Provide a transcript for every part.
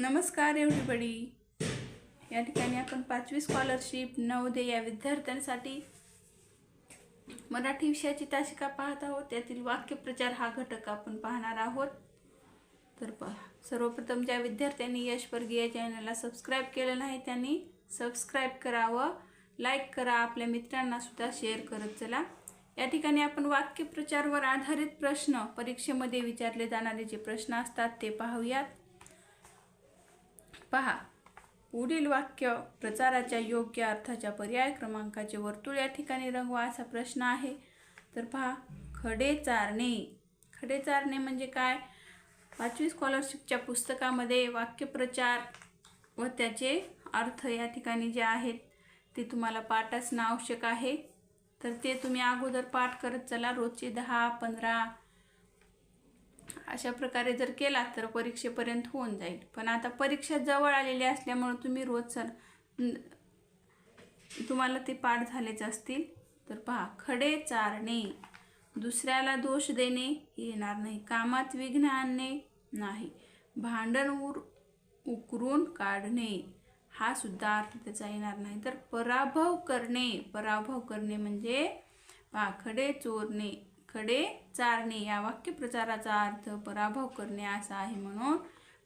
नमस्कार एवढीबडी. या ठिकाणी आपण पाचवी स्कॉलरशिप नवोदय या विद्यार्थ्यांसाठी मराठी विषयाची तासिका पाहत आहोत. त्यातील वाक्यप्रचार हा घटक आपण पाहणार आहोत. तर पहा सर्वप्रथम ज्या विद्यार्थ्यांनी यश वर्गीय चॅनलला सबस्क्राईब केलं नाही त्यांनी सबस्क्राईब करावं लाईक करा आपल्या मित्रांनासुद्धा शेअर करत चला. या ठिकाणी आपण वाक्यप्रचारवर आधारित प्रश्न परीक्षेमध्ये विचारले जाणारे जे प्रश्न असतात ते पाहूयात. पहा. पुढील वाक्य प्रचाराच्या योग्य अर्थाच्या पर्याय क्रमांकाचे वर्तुळ या ठिकाणी रंगवा असा प्रश्न आहे. तर पहा खडे चारणे. खडे चारणे म्हणजे काय? पाचवी स्कॉलरशिपच्या पुस्तकामध्ये वाक्यप्रचार व त्याचे अर्थ या ठिकाणी जे आहेत ते तुम्हाला पाठ असणं आवश्यक आहे. तर ते तुम्ही अगोदर पाठ करत चला. रोजचे दहा पंधरा अशा प्रकारे जर केला तर परीक्षेपर्यंत होऊन जाईल. पण आता परीक्षा जवळ आलेली असल्यामुळं तुम्ही रोज सर तुम्हाला ते पाठ झालेच असतील. तर पहा खडे चारणे दुसऱ्याला दोष देणे येणार नाही. कामात विघ्न आणणे नाही. भांडण उर उकरून काढणे हा सुद्धा अर्थ त्याचा येणार नाही. तर पराभव करणे पराभव करणे म्हणजे पाखडे चोरणे. खडे चारणे. या वाक्यप्रचाराचा अर्थ पराभव करणे असा आहे म्हणून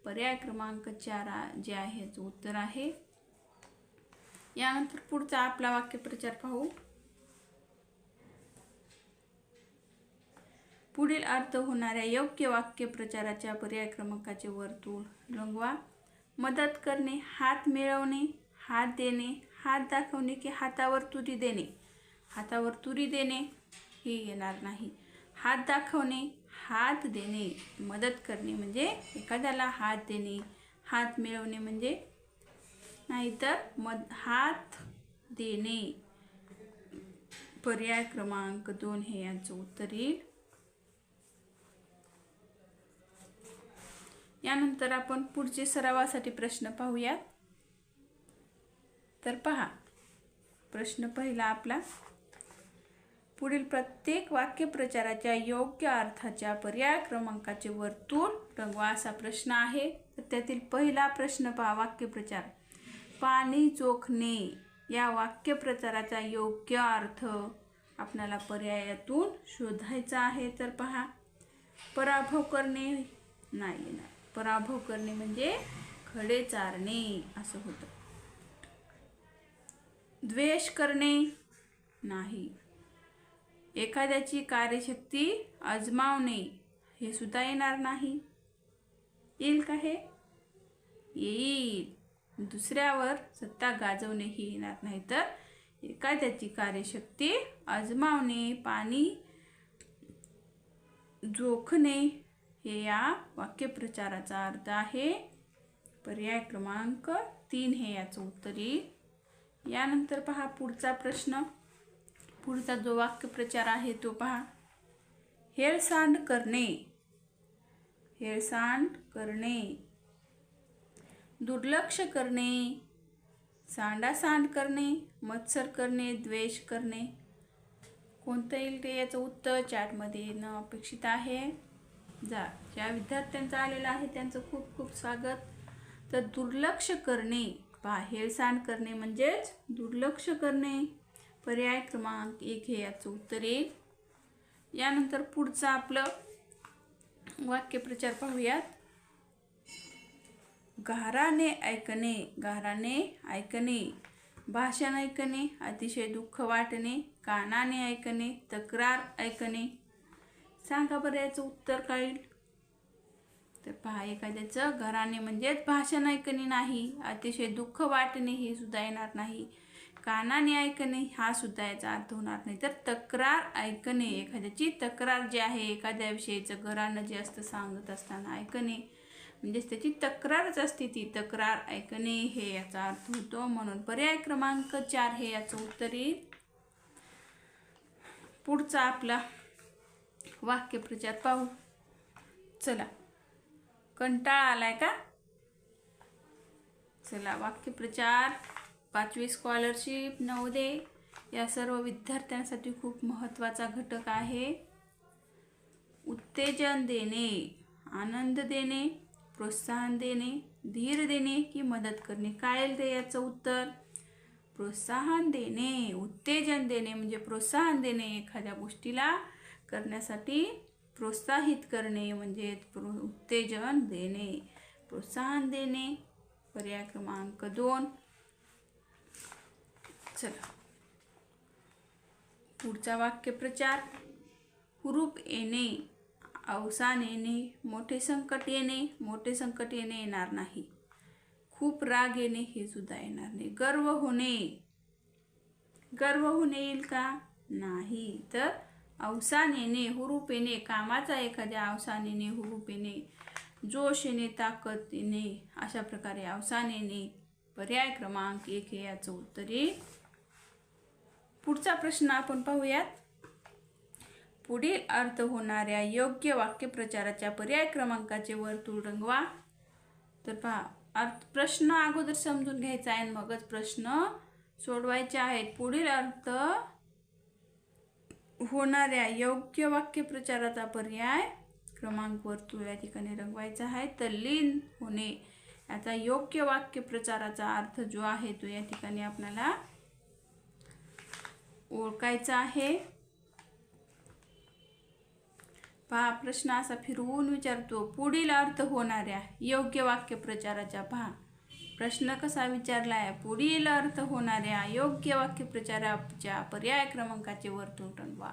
पर्याय क्रमांक चार जे आहे याचं उत्तर आहे. यानंतर पुढचा आपला वाक्यप्रचार पाहू. पुढील अर्थ होणाऱ्या योग्य वाक्यप्रचाराच्या पर्याय क्रमांकाचे वर्तुळ रंगवा मदत करणे हात मिळवणे हात देणे हात दाखवणे की हातावर तुरी देणे? हातावर तुरी देणे हे येणार नाही. हात दाखवणे हात देणे मदत करणे म्हणजे एखाद्याला हात देणे. हात मिळवणे म्हणजे नाहीतर मद हात देणे. पर्याय क्रमांक दोन हे यांचं उत्तर येईल. यानंतर आपण पुढचे सरावासाठी प्रश्न पाहूयात. तर पहा प्रश्न पहिला आपला पुढील प्रत्येक वाक्यप्रचाराच्या योग्य अर्थाच्या पर्याय क्रमांकाचे वर्तुळ रंगवा असा प्रश्न आहे. तर त्यातील पहिला प्रश्न पहा वाक्यप्रचार. पाणी चोखणे या वाक्यप्रचाराचा योग्य अर्थ आपल्याला पर्यायातून शोधायचा आहे. तर पहा पराभव करणे नाही येणार पराभव करणे म्हणजे खडे चारणे असं होतं. द्वेष करणे नाही. एखाद्याची कार्यशक्ती अजमावणे हे सुद्धा येणार नाही. येईल का हे? येईल. दुसऱ्यावर सत्ता गाजवणे ही येणार नाही. तर एखाद्याची कार्यशक्ती अजमावणे पाणी जोखणे हे या वाक्यप्रचाराचा अर्थ आहे. पर्याय क्रमांक तीन हे याचं उत्तर येईल. यानंतर पहा पुढचा प्रश्न. पुढचा जो वाक्यप्रचार आहे तो पहा. हेळसांड करणे. हेळसांड करणे. दुर्लक्ष करणे. सांडासांड करणे. मत्सर करणे. द्वेष करणे. कोणतं येईल ते याचं उत्तर चॅटमध्ये येणं अपेक्षित आहे. जा ज्या विद्यार्थ्यांचं आलेलं आहे त्यांचं खूप खूप स्वागत. तर दुर्लक्ष करणे. पहा हेळसांड करणे म्हणजेच दुर्लक्ष करणे. पर्याय क्रमांक एक हे याचं उत्तर येईल यानंतर पुढचं आपलं वाक्यप्रचार पाहूयात. गाराने ऐकणे गाराने ऐकणे भाषण ऐकणे अतिशय दुःख वाटणे कानाने ऐकणे तक्रार ऐकणे. सांगा बरं याचं उत्तर काय? तर पहा एखाद्याचं घराने म्हणजेच भाषण ऐकणे नाही अतिशय दुःख वाटणे हे सुद्धा येणार नाही. कानाने ऐकणे हा सुद्धा याचा अर्थ होणार नाही. तर तक्रार ऐकणे एखाद्याची तक्रार जी आहे एखाद्या विषयीचं घरानं जे असतं सांगत असताना ऐकणे म्हणजेच त्याची तक्रारच असते ती. तक्रार ऐकणे हे याचा अर्थ होतो. म्हणून पर्याय क्रमांक चार हे याचं उत्तर येईल. पुढचा आपला वाक्यप्रचार पाहू. चला. कंटाळा आलाय का? चला वाक्यप्रचार. पाचवी स्कॉलरशिप नवोदय या सर्व विद्यार्थ्यांसाठी खूप महत्त्वाचा घटक आहे. उत्तेजन देणे आनंद देणे प्रोत्साहन देणे धीर देणे की मदत करणे. काय ते याचं उत्तर? प्रोत्साहन देणे उत्तेजन देणे म्हणजे प्रोत्साहन देणे एखाद्या गोष्टीला करण्यासाठी प्रोत्साहित करणे म्हणजे प्रो उत्तेजन देणे. प्रोत्साहन देणे. पर्याय क्रमांक दोन. चला. पुढचा वाक्यप्रचार हुरूप येणे अवसान येणे मोठे संकट येणे मोठे संकट येणे येणार नाही. खूप राग येणे हे सुद्धा येणार नाही. गर्व होणे. गर्व होणे येईल का? नाही. तर अवसान येणे हुरूप येणे कामाचा एखाद्या अवसान येणे हुरूप येणे जोश येणे ताकद येणे अशा प्रकारे अवसान येणे पर्याय क्रमांक एक हे याचं उत्तर येईल. पुढचा प्रश्न आपण पाहूयात. पुढील अर्थ होणाऱ्या योग्य वाक्यप्रचाराच्या पर्याय क्रमांकाचे वर्तुळ रंगवा. तर पहा अर्थ प्रश्न अगोदर समजून घ्यायचा आहे आणि मगच प्रश्न सोडवायचे आहेत. पुढील अर्थ होणाऱ्या योग्य वाक्यप्रचाराचा पर्याय क्रमांक वर्तुळ या ठिकाणी रंगवायचा आहे. तल्लीन होणे याचा योग्य वाक्यप्रचाराचा अर्थ जो आहे तो या ठिकाणी आपल्याला ओळखायचं आहे. पहा प्रश्न असा फिरवून विचारतो पुढील अर्थ होणाऱ्या योग्य वाक्यप्रचाराच्या पहा. प्रश्न कसा विचारला आहे पुढील अर्थ होणाऱ्या योग्य वाक्यप्रचाराच्या पर्याय क्रमांकाचे वर्तुळ रंगवा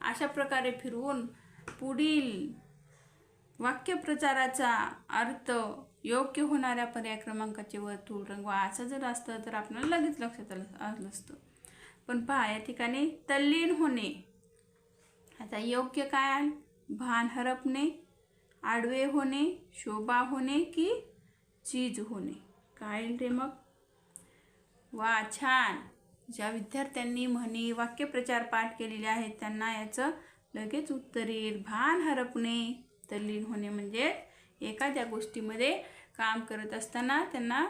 अशा प्रकारे फिरवून पुढील वाक्यप्रचाराचा अर्थ योग्य होणाऱ्या पर्याय क्रमांकाचे वर्तुळ रंगवा असं जर असतं तर आपल्याला लगेच लक्षात आलं आलं असतं. पण पहा या ठिकाणी तल्लीन होणे. आता योग्य काय? आहे भान हरपणे आडवे होणे शोभा होणे की चीज होणे? काय रे मग? वा छान! ज्या विद्यार्थ्यांनी म्हणी वाक्यप्रचार पाठ केलेले आहेत त्यांना याचं लगेच उत्तर येईल. भान हरपणे तल्लीन होणे म्हणजे एखाद्या गोष्टीमध्ये काम करत असताना त्यांना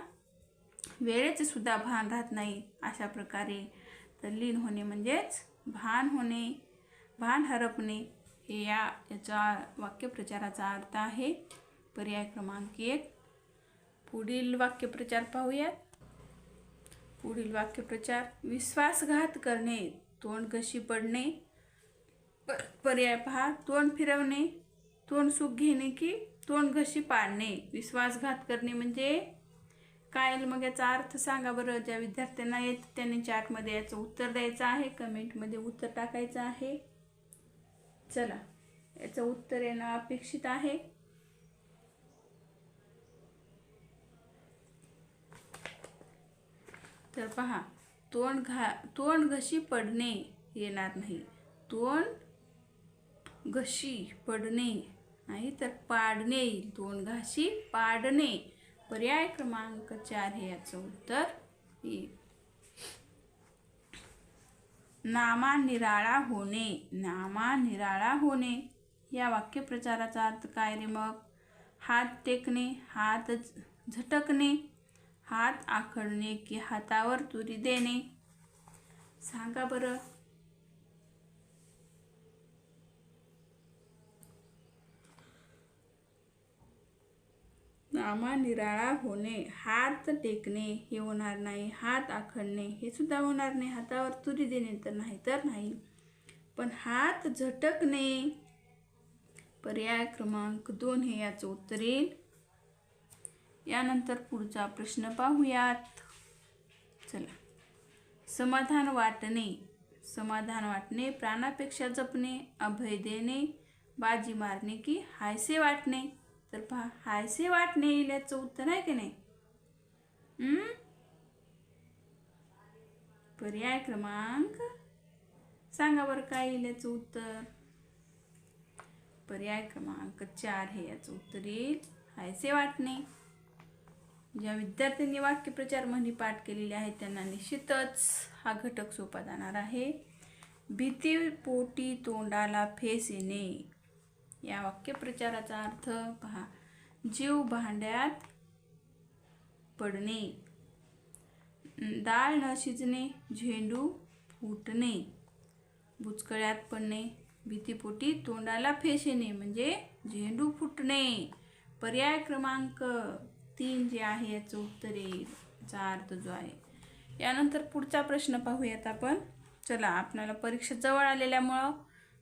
वेळेचं सुद्धा भान राहत नाही अशा प्रकारे. तर लीन होणे म्हणजेच भान होणे भान हरपणे हे या याचा वाक्यप्रचाराचा अर्थ आहे. पर्याय क्रमांक एक. पुढील वाक्यप्रचार पाहूयात. पुढील वाक्यप्रचार विश्वासघात करणे तोंड घशी पडणे? पर्याय पहा तोंड फिरवणे तोंड सुख घेणे की तोंड घशी पाडणे? विश्वासघात करणे म्हणजे काय मग याचा अर्थ सांगा बरं ज्या विद्यार्थ्यांना येत त्यांनी चॅटमध्ये याचं उत्तर द्यायचं आहे कमेंटमध्ये उत्तर टाकायचं आहे. चला याचं उत्तर येणं अपेक्षित आहे. तर पहा तोंड घा तोंड घशी पडणे येणार नाही. तोंड घशी पडणे नाही तर पाडणे येईल. तोंड घाशी पाडणे. पर्याय क्रमांक चार हे याचं उत्तर येईल नामा निराळा होणे. नामा निराळा होणे. या वाक्यप्रचाराचा अर्थ काय रे मग? हात टेकणे हात झ- झटकणे हात आखडणे की हातावर तुरी देणे? सांगा बरं. नामा निराळा होणे हात टेकणे हे होणार नाही हात आखडणे हे सुद्धा होणार नाही हातावर तुरी देणे तर नाही तर नाही. पण हात झटकणे. पर्याय क्रमांक दोन हे याचं उत्तर येईल. यानंतर पुढचा प्रश्न पाहूयात. चला. समाधान वाटणे. समाधान वाटणे प्राणापेक्षा जपणे अभय देणे बाजी मारणे की हायसे वाटणे? तर पहा हायसे वाटणे येईल याचं उत्तर आहे की नाही? हम्म? पर्याय क्रमांक? सांगा बरं काय येईल याचं उत्तर? पर्याय क्रमांक चार हे याचं उत्तर येईल. हायसे वाटणे. ज्या विद्यार्थ्यांनी वाक्यप्रचार म्हणी पाठ केलेले आहे त्यांना निश्चितच हा घटक सोपा जाणार आहे. भीतीपोटी तोंडाला फेस येणे. या वाक्यप्रचाराचा अर्थ पहा. जीव भांड्यात पडणे. डाळ न शिजणे झेंडू फुटणे. बुचकळ्यात पडणे भीतीपोटी तोंडाला फेस येणे म्हणजे झेंडू फुटणे. पर्याय क्रमांक तीन जे आहे याचं उत्तर येईल याचा अर्थ जो आहे. यानंतर पुढचा प्रश्न पाहूयात आपण. चला आपल्याला परीक्षा जवळ आलेल्यामुळं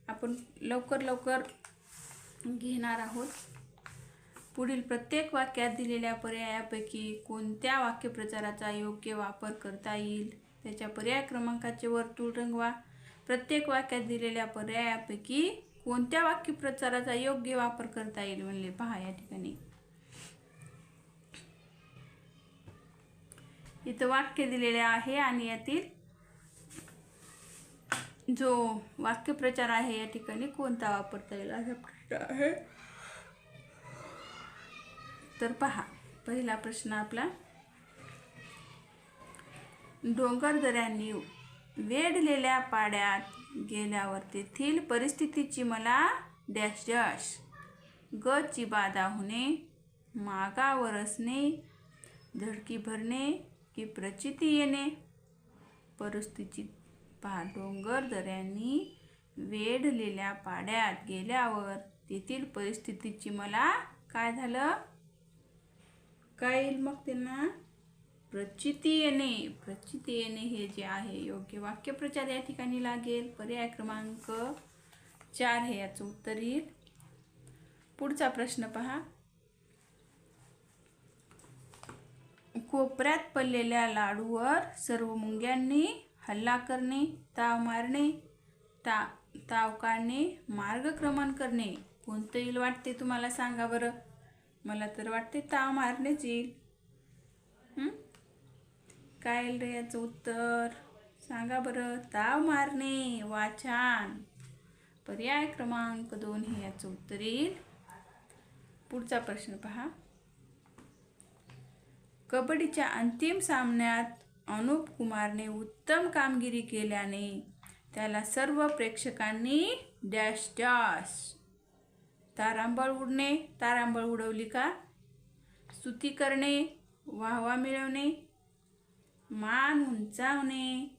आपण लवकर लवकर घेणार आहोत. पुढील प्रत्येक वाक्यात दिलेल्या पर्यायापैकी कोणत्या वाक्यप्रचाराचा योग्य वापर करता येईल त्याच्या पर्याय क्रमांकाचे वर्तुळ रंगवा. प्रत्येक वाक्यात दिलेल्या पर्यायापैकी कोणत्या वाक्यप्रचाराचा योग्य वापर करता येईल म्हणले? पहा या ठिकाणी. इथं वाक्य दिलेले आहे आणि यातील जो वाक्यप्रचार आहे या ठिकाणी कोणता वापरता येईल? असा आहे. तर पहा पहिला प्रश्न आपला. डोंगरदऱ्यांनी वेढलेल्या पाड्यात गेल्यावर तेथील परिस्थितीची मला डॅश डॅश. गची बाधा होणे मागावर असणे धडकी भरणे की प्रचिती येणे. परिस्थिती पहा डोंगरदऱ्यांनी वेढलेल्या पाड्यात गेल्यावर तेथील परिस्थितीची मला काय झालं? काय येईल मग त्यांना? प्रचिती येणे. प्रचिती येणे हे जे आहे योग्य वाक्यप्रचार या ठिकाणी लागेल. पर्याय क्रमांक चार हे याचं उत्तर येईल. पुढचा प्रश्न पहा. कोपऱ्यात पडलेल्या लाडूवर सर्व मुंग्यांनी हल्ला करणे ताव मारणे ता ताव काढणे मार्गक्रमण करणे. कोणतं येईल वाटते तुम्हाला सांगा बरं? मला तर वाटते ताव मारण्याच येईल. काय येईल रे याचं उत्तर? सांगा बरं. ताव मारणे वाचान पर्याय क्रमांक दोन हे याचं उत्तर येईल. पुढचा प्रश्न पहा. कबड्डीच्या अंतिम सामन्यात अनुप कुमारने उत्तम कामगिरी केल्याने त्याला सर्व प्रेक्षकांनी डॅश डॅश. तारांबळ उडणे तारांबळ उडवली का? स्तुती करणे वाहवा मिळवणे मान उंचावणे.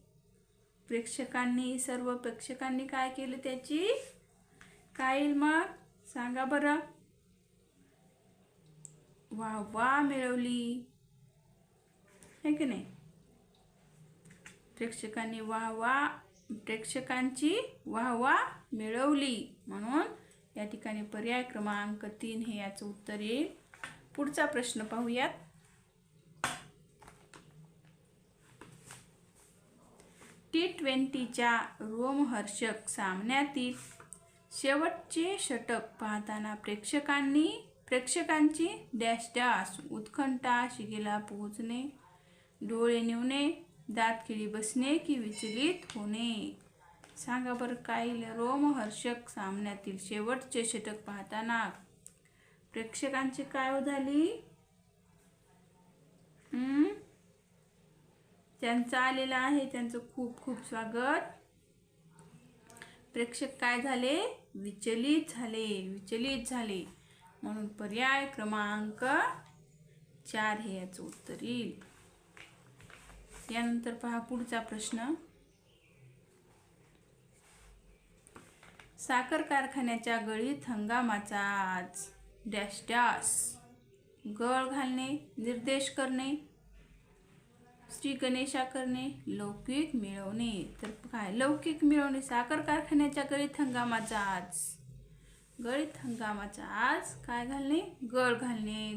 प्रेक्षकांनी सर्व प्रेक्षकांनी काय केलं त्याची? काय येईल मग? सांगा बरं. वाहवा मिळवली. है की नाही? प्रेक्षकांनी वाहवा प्रेक्षकांची वाहवा मिळवली. म्हणून या ठिकाणी पर्याय क्रमांक तीन हे याचं उत्तर येईल. पुढचा प्रश्न पाहूयात. टी ट्वेंटीच्या रोमहर्षक सामन्यातील शेवटचे षटक पाहताना प्रेक्षकांनी प्रेक्षकांची डॅश डॅश उत्कंठा शिगेला पोहोचणे डोळे निवणे दातखिळी बसणे की विचलित होणे? सांगा बरं काय रोमहर्षक सामन्यातील शेवटचे षटक पाहताना प्रेक्षकांची काय झाली? हम्म? त्यांचं आलेलं आहे त्यांचं खूप खूप स्वागत. प्रेक्षक काय झाले? विचलित झाले विचलित झाले. म्हणून पर्याय क्रमांक चार हे याचं उत्तर येईल. यानंतर पहा पुढचा प्रश्न. साखर कारखान्याच्या गळीत हंगामाचा आज. Dash dash. गळ घालणे निर्देश करणे श्री गणेशा करणे लौकिक मिळवणे. तर काय? लौकिक मिळवणे. साखर कारखान्याच्या गळीत हंगामाचा आज. गळीत हंगामाचा आज काय घालणे? गळ घालणे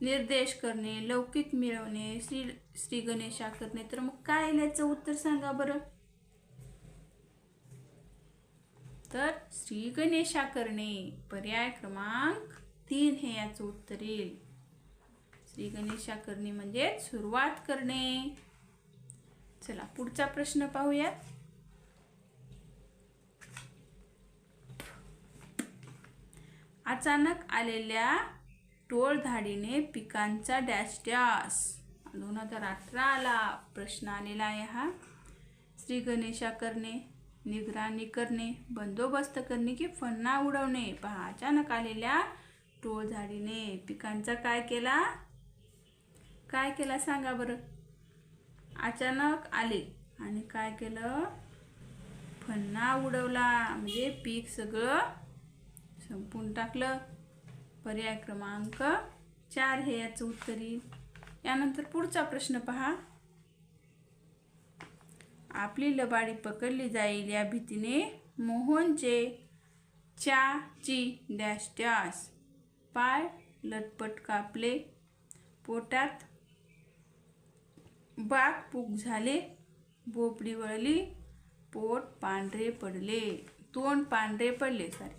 निर्देश करणे लौकिक मिळवणे श्री श्री गणेशा करणे. तर मग काय याचं उत्तर सांगा बरं? तर श्री गणेशा करणे पर्याय क्रमांक तीन हे याचं उत्तर येईल. श्री गणेशा करणे म्हणजे सुरुवात करणे. चला पुढचा प्रश्न पाहूयात. अचानक आलेल्या टोळधाडीने पिकांचा डॅश डॅश. दोन हजार अठरा आला प्रश्न आलेला आहे हा. श्री गणेशा करणे निगराणी करणे बंदोबस्त करणे की फन्ना उडवणे. पहा अचानक आलेल्या टोळधाडीने पिकांचा काय केला? काय केला सांगा बरं? अचानक आले आणि काय केलं? फन्ना उडवला. म्हणजे पीक सगळं संपून टाकलं. पर्याय क्रमांक चार हे याचं उत्तर येईल. यानंतर पुढचा प्रश्न पहा. आपली लबाडी पकडली जाईल या भीतीने मोहनचे ची डॅश डॅश. पाय लटपट कापले. पोटात बाक पूक झाले. बोपडी वळली. पोट पांढरे पडले. तोंड पांढरे पडले. सॉरी.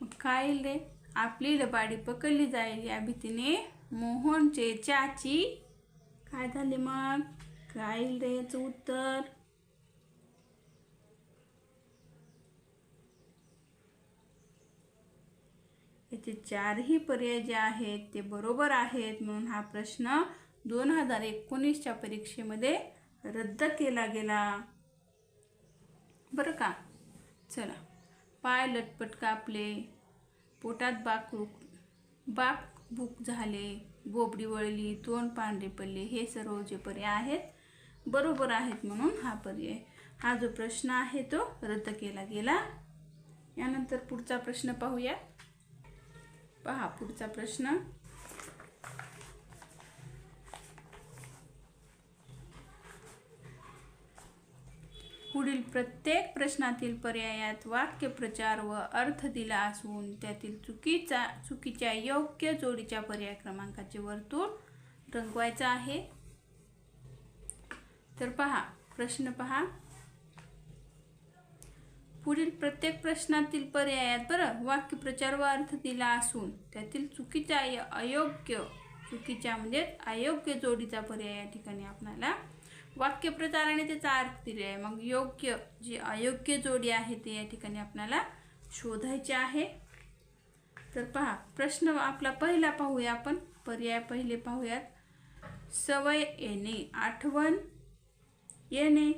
मग काय रे? आपली लबाडी पकडली जाईल या भीतीने मोहनचे चाची काय झाले मग? काय रे याचं उत्तर? याचे चारही पर्याय जे आहेत ते बरोबर आहेत म्हणून हा प्रश्न दोन हजार एकोणीसच्या परीक्षेमध्ये रद्द केला गेला. बरं का? चला पाय लटपट कापले. पोटात बाक बाक भूक झाले. बोबडी वळली तोंड पांढरे पल्ले हे सर्व जे पर्याय आहेत बरोबर आहेत म्हणून हा पर्याय. हा जो प्रश्न आहे तो रद्द केला गेला. यानंतर पुढचा प्रश्न पाहूया. पहा पुढचा प्रश्न. पुढील प्रत्येक प्रश्नातील पर्यायात वाक्यप्रचार व अर्थ दिला असून त्यातील चुकीचा चुकीच्या योग्य जोडीच्या पर्याय क्रमांकाचे वर्तुळ रंगवायचा आहे. तर पहा प्रश्न पहा. पुढील प्रत्येक प्रश्नातील पर्यायात बरं वाक्यप्रचार व अर्थ दिला असून त्यातील चुकीच्या अयोग्य चुकीच्या म्हणजे अयोग्य जोडीचा पर्याय या ठिकाणी आपल्याला वाक्यप्रचाराने त्याचा अर्थ दिले आहे. मग योग्य जी अयोग्य जोडी आहे ते या ठिकाणी आपल्याला शोधायचे आहे. तर पहा प्रश्न आपला पहिला पाहूया आपण. पर्याय पहिले पाहूयात. सवय येणे आठवण येणे.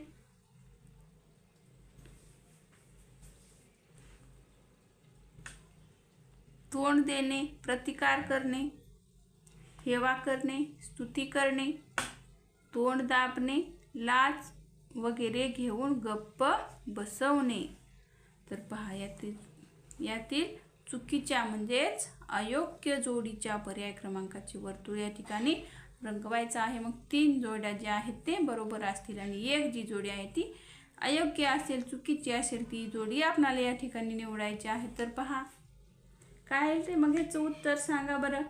तोंड देणे प्रतिकार करणे हेवा करणे स्तुती करणे. तोंड दाबणे लाच वगैरे घेऊन गप्प बसवणे. तर पहा यातील यातील चुकीच्या म्हणजेच अयोग्य जोडीच्या पर्याय क्रमांकाची वर्तुळ या ठिकाणी रंगवायचं आहे. मग तीन जोड्या ज्या आहेत ते बरोबर असतील आणि एक जी जोडी आहे ती अयोग्य असेल चुकीची असेल ती जोडी आपणाला या ठिकाणी निवडायची आहे. तर पहा काय आहे ते? मग ह्याचं उत्तर सांगा बरं.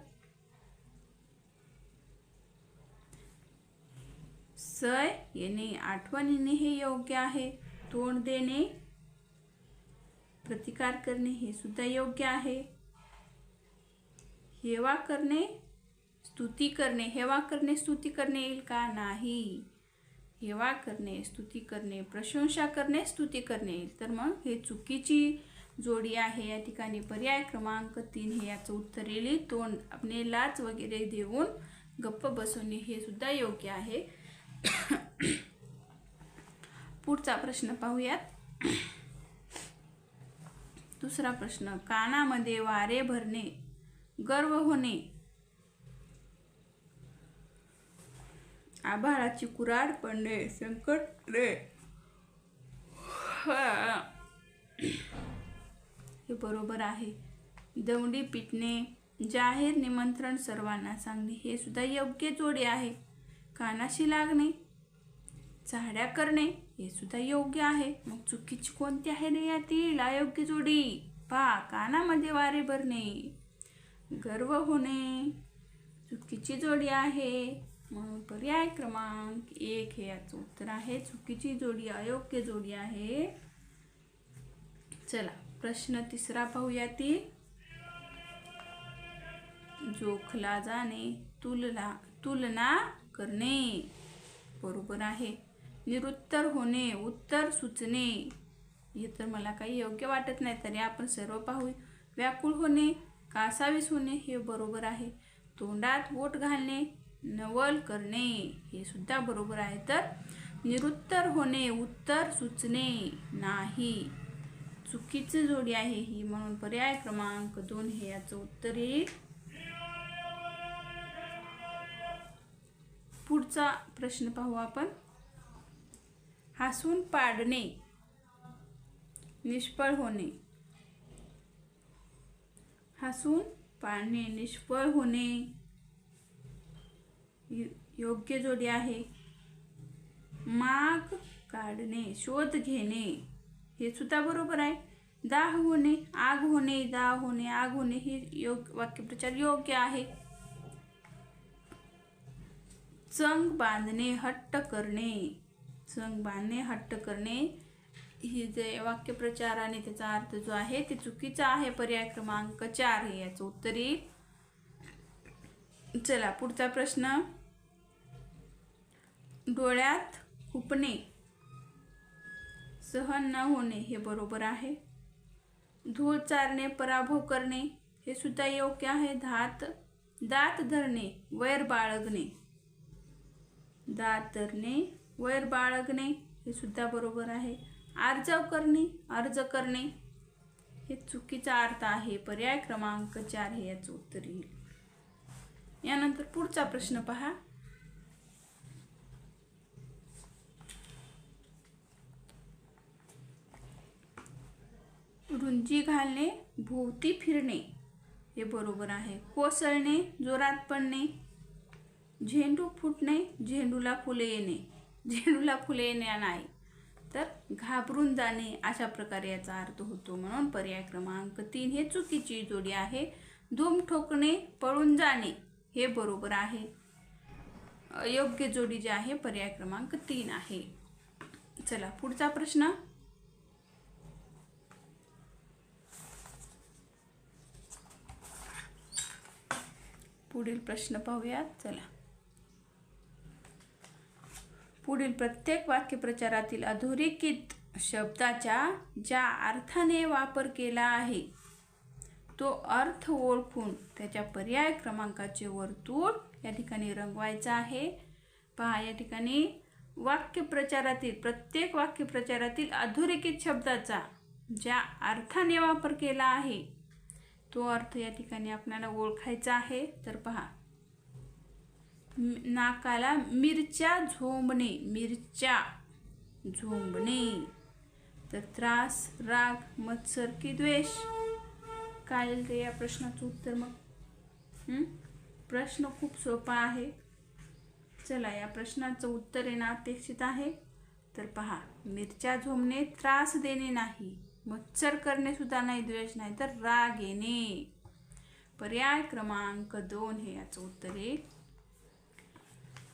सय येणे आठवण येणे हे योग्य आहे. तोंड देणे प्रतिकार करणे हे सुद्धा योग्य आहे. हेवा करणे स्तुती करणे हेवा करणे स्तुती करणे येईल का? नाही. हेवा करणे स्तुती करणे प्रशंसा करणे स्तुती करणे येईल. तर मग हे चुकीची जोडी आहे. या ठिकाणी पर्याय क्रमांक तीन हे याचं उत्तर येईल. तोंड आपले लाच वगैरे देऊन गप्प बसवणे हे सुद्धा योग्य आहे. पुढचा प्रश्न पाहूयात. दुसरा प्रश्न कानामध्ये वारे भरणे गर्व होणे. आभाळाची कुराड पडणे संकट रे. हे. बरोबर आहे. दवडी पिटणे जाहीर निमंत्रण सर्वांना सांगणे हे सुद्धा योग्य जोडी आहे. कानाशी लागणे झाड्या करणे हे सुद्धा योग्य आहे. मग चुकीची कोणती आहे रे यातील अयोग्य जोडी. पा कानामध्ये वारे भरणे गर्व होणे. चुकीची जोडी आहे. म्हणून पर्याय क्रमांक एक हे याचं उत्तर आहे. चुकीची जोडी अयोग्य जोडी आहे. चला प्रश्न तिसरा पाहूया ती जोखला जाणे तुलना तुलना करणे. बरोबर आहे. निरुत्तर होणे उत्तर सुचणे. हे तर मला काही योग्य वाटत नाही तरी आपण सर्व पाहू. व्याकुळ होणे कासावीस होणे हे बरोबर आहे. तोंडात वोट घालणे नवल करणे हे सुद्धा बरोबर आहे. तर निरुत्तर होणे उत्तर सुचणे नाही. चुकीची जोडी आहे ही म्हणून पर्याय क्रमांक दोन हे याचं उत्तर येईल. पुढचा प्रश्न पाहू आपण. हसून पाडणे निष्फळ होणे. हसून पाळणे निष्फळ होणे. योग्य जोडी आहे. माग काढणे शोध घेणे. हे सुद्धा बरोबर आहे. दाह होणे आग होणे दाह होणे आग होणे हे योग वाक्यप्रचार योग्य आहे. चंग बांधणे हट्ट करणे. चंग बांधणे हट्ट करणे. ही जे वाक्यप्रचार आणि त्याचा अर्थ जो आहे ते चुकीचा आहे. पर्याय क्रमांक चार हे याचं उत्तर येईल. चला पुढचा प्रश्न. डोळ्यात खुपणे सहन न होणे हे बरोबर आहे. धूळ चारणे पराभव करणे हे सुद्धा योग्य आहे. धात दात धरणे वैर बाळगणे. दात धरणे वैर बाळगणे हे सुद्धा बरोबर आहे. अर्जाव करणे अर्ज करणे हे चुकीचा अर्थ आहे. पर्याय क्रमांक चार हे याचं उत्तर येईल. यानंतर पुढचा प्रश्न पहा. रुंजी घालणे भोवती फिरणे हे बरोबर आहे. कोसळणे जोरात पडणे झेंडू फुटणे झेंडूला फुले येणे झेंडूला फुले येणे नाही. तर घाबरून जाणे अशा प्रकारे याचा अर्थ होतो म्हणून पर्याय क्रमांक तीन हे चुकीची जोडी आहे. धूम ठोकणे पळून जाणे हे बरोबर आहे. योग्य जोडी जी आहे पर्याय क्रमांक तीन आहे. चला पुढचा प्रश्न. पुढील प्रश्न पाहूयात. चला. पुढील प्रत्येक वाक्यप्रचारातील अधोरेखित शब्दाच्या ज्या अर्थाने वापर केला आहे तो अर्थ ओळखून त्याच्या पर्याय क्रमांकाचे वर्तुळ या ठिकाणी रंगवायचा आहे. पहा या ठिकाणी वाक्यप्रचारातील प्रत्येक वाक्यप्रचारातील अधोरेखित शब्दाचा ज्या अर्थाने वापर केला आहे तो अर्थ या ठिकाणी आपल्याला ओळखायचा आहे. तर पहा नाकाला मिरच्या झोंबणे मिरच्या झोंबणे. तर त्रास राग मत्सर की द्वेष? काय येईल ते या प्रश्नाचं उत्तर मग? प्रश्न खूप सोपा आहे. चला या प्रश्नाचं उत्तर येणं अपेक्षित आहे. तर पहा मिरच्या झोंबणे त्रास देणे नाही मच्छर करणे सुद्धा नाही द्वेष नाही तर राग येणे. पर्याय क्रमांक दोन हे याचं उत्तर येईल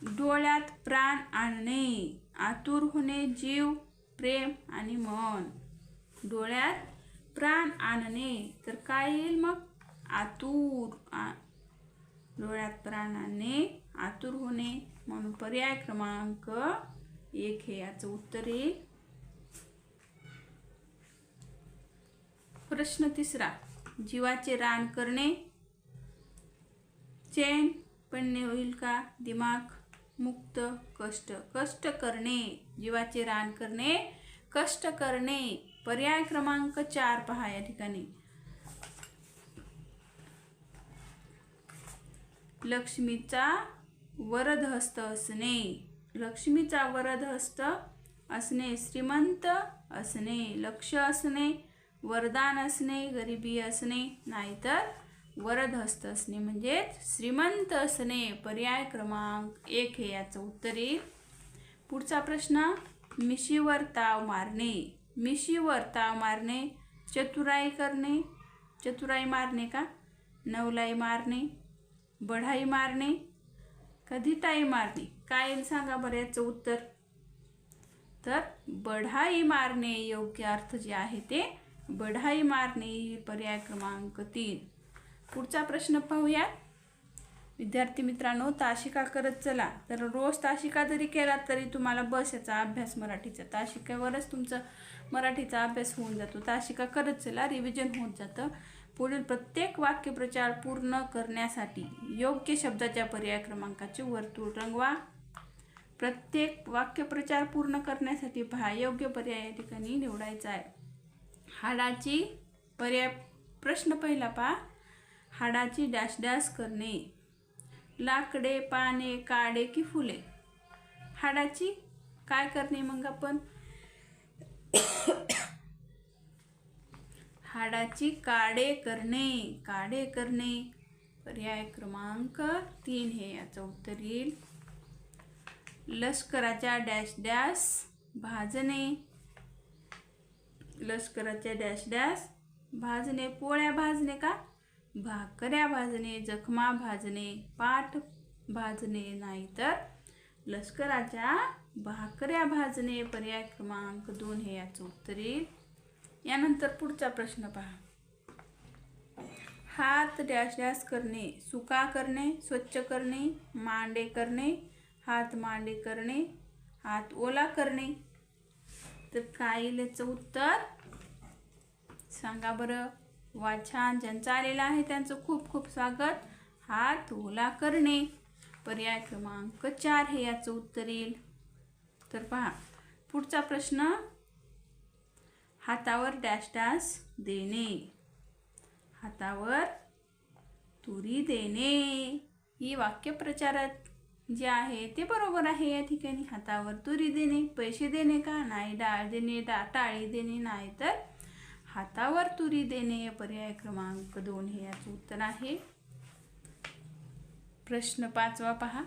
डोळ्यात प्राण आणणे आतुर होणे जीव प्रेम आणि मन. डोळ्यात प्राण आणणे तर काय येईल मग? आतुर आ- डोळ्यात प्राण आणणे आतुर होणे म्हणून पर्याय क्रमांक एक हे याचं उत्तर येईल प्रश्न तिसरा. जीवाचे रान करणे. चैन पडणे होईल का? दिमाग. मुक्त कष्ट. कष्ट करणे जीवाचे रान करणे कष्ट करणे. पर्याय क्रमांक चार पहा या ठिकाणी. लक्ष्मीचा वरदहस्त असणे. लक्ष्मीचा वरदहस्त असणे श्रीमंत असणे. लक्ष असणे वरदान असणे गरिबी असणे नाहीतर वरदहस्त असणे म्हणजेच श्रीमंत असणे पर्याय क्रमांक एक हे याचं उत्तर येईल. पुढचा प्रश्न मिशीवर ताव मारणे. मिशीवर ताव मारणे चतुराई करणे. चतुराई मारणे का? नवलाई मारणे. बढाई मारणे. कधीताई मारणे. काय येईल सांगा बरं याचं उत्तर? तर बढाई मारणे योग्य अर्थ जे आहे ते बढाई मारणे पर्याय क्रमांक तीन. पुढचा प्रश्न पाहूया विद्यार्थी मित्रांनो ताशिका करत चला. तर रोज ताशिका जरी केला तरी तुम्हाला बस याचा अभ्यास मराठीचा. ताशिकेवरच तुमचं मराठीचा अभ्यास होऊन जातो. ताशिका करत चला रिव्हिजन होत जातं. पुढील प्रत्येक वाक्यप्रचार पूर्ण करण्यासाठी योग्य शब्दाच्या पर्याय क्रमांकाचे वर्तुळ रंगवा. प्रत्येक वाक्यप्रचार पूर्ण करण्यासाठी पहा योग्य पर्याय या ठिकाणी निवडायचा आहे. हाडाची पर्याय प्रश्न पहिला पहा. हाडाची डॅश डॅश करणे. लाकडे पाने काडे की फुले. हाडाची काय करणे मग आपण? हाडाची काडे करणे. काडे करणे. पर्याय क्रमांक तीन हे याचं उत्तर येईल. लष्कराच्या डॅश डॅश भाजणे. लष्कराच्या डॅश डॅश भाजणे. पोळ्या भाजणे का? भाकऱ्या भाजणे जखमा भाजणे पाठ भाजणे नाहीतर लष्कराच्या भाकऱ्या भाजणे पर्याय क्रमांक दोन हे याचं उत्तर येईल. यानंतर पुढचा प्रश्न पहा. हात डॅश डॅश करणे सुका करणे स्वच्छ करणे मांडे करणे हात मांडे करणे हात ओला करणे. तर काय याचं उत्तर सांगा बरं. वा छान ज्यांचं आलेला आहे त्यांचं खूप खूप स्वागत. हात ओला करणे. पर्याय क्रमांक चार हे याचं उत्तर येईल. तर पहा पुढचा प्रश्न हातावर डॅश डॅश देणे. हातावर तुरी देणे. ही वाक्यप्रचारात जे आहे ते बरोबर आहे. या ठिकाणी हातावर तुरी देणे पैसे देणे का? नाही डाळ देणे डा टाळी देणे नाही तर हातावर तुरी देणे पर्याय क्रमांक दोन हे याचं उत्तर आहे. प्रश्न पाचवा पहा.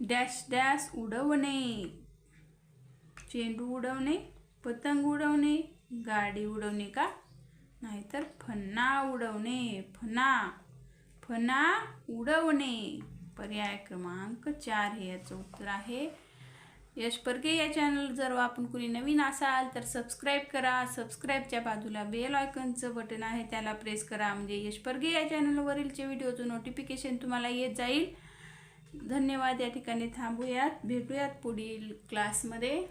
डॅश डॅश उडवणे चेंडू उडवणे पतंग उडवणे गाडी उडवणे का? नाहीतर फन्ना उडवणे फना फना उडवणे. पर्याय क्रमांक चार हे याचं उत्तर आहे. यश परके या चॅनल जर आपण कुणी नवीन असाल तर सबस्क्राईब करा. सबस्क्राईबच्या बाजूला बेल आयकॉनचं बटन आहे. त्याला प्रेस करा. म्हणजे यश परके या चॅनलवरीलचे व्हिडिओचं नोटिफिकेशन तुम्हाला येत जाईल. धन्यवाद. या ठिकाणी थांबूयात. भेटूयात पुढील क्लासमध्ये